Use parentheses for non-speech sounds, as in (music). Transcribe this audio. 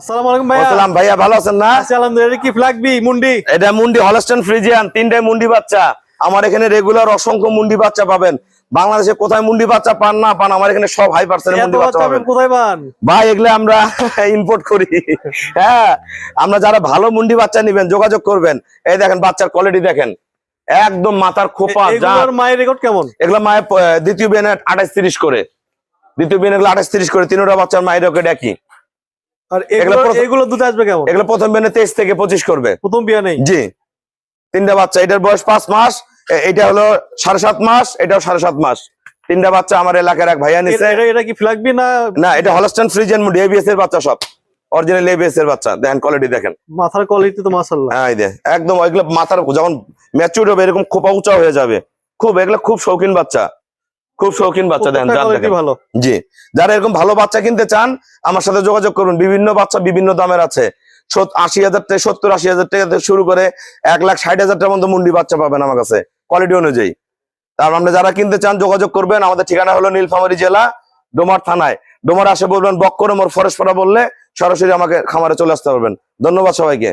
আসসালামু আলাইকুম ভাইয়া। বলছিলাম ভাইয়া ভালো আছেন না? আলহামদুলিল্লাহ কি ফ্ল্যাগবি মুন্ডি? এটা মুন্ডি হলস্টেন ফ্রিজিয়ান তিনটায় মুন্ডি বাচ্চা। আমার এখানে রেগুলার অসংখ্য মুন্ডি বাচ্চা পাবেন। বাংলাদেশে কোথায় মুন্ডি বাচ্চা পান না পান আমার এখানে সব হাই পার্সেন্ট মুন্ডি বাচ্চা পাবেন। কোথায় পান? ভাই এগুলো আমরা (laughs) ইম্পোর্ট করি। হ্যাঁ আমরা যারা ভালো মুন্ডি বাচ্চা নিবেন যোগাযোগ করবেন। এই দেখেন বাচ্চার কোয়ালিটি দেখেন। একদম মাথার খোপা যা মায়ের রেকর্ড কেমন? এগুলো মায়ের দ্বিতীয় বিয়ানে আঠাশ তিরিশ করে। দ্বিতীয় বিয়ানে এগুলো আঠাশ তিরিশ করে তিনটা বাচ্চার মায়ের রকেট একই। আর এগুলো এগুলো দুধ আসবে কেমন? এগুলো প্রথম বিয়ানে তেইশ থেকে পঁচিশ করবে। প্রথম বিয়া নেই? জি। তিনটা বাচ্চা এটার বয়স পাঁচ মাস এটা হলো সাড়ে সাত মাস এটাও সাড়ে সাত মাস। তিনটা বাচ্চা আমার এলাকার এক ভাইয়া নিছে। এটা- কি ফ্ল্যাগবি না না এটা হলস্টান ফ্রিজেন মুডি এবিএস এর বাচ্চা সব। অরিজিনাল এবিএস এর বাচ্চা দেখেন কোয়ালিটি দেখেন। মাথার কোয়ালিটি তো মাশাআল্লাহ। হ্যাঁ এই একদম এগুলো মাথার যখন ম্যাচিউর হবে এরকম খোপা উঁচা হয়ে যাবে। খুব এগুলো খুব শৌখিন বাচ্চা। খুব শৌখিন বাচ্চা দেখেন। ভালো। জি যারা এরকম ভালো বাচ্চা কিনতে চান আমার সাথে যোগাযোগ করুন। বিভিন্ন বাচ্চা বিভিন্ন দামের আছে। আশি হাজার থেকে সত্তর আশি হাজার টাকা থেকে শুরু করে এক লাখ ষাট হাজার টাকার মধ্যে মুন্ডি বাচ্চা পাবেন আমার কাছে কোয়ালিটি অনুযায়ী। তার আমরা যারা কিনতে চান যোগাযোগ করবেন। আমাদের ঠিকানা হলো নীলফামারী জেলা ডোমার থানায়। ডোমার আসে বলবেন বক্কর মোর ফরেস্ট পাড়া বললে সরাসরি আমাকে খামারে চলে আসতে পারবেন। ধন্যবাদ সবাইকে।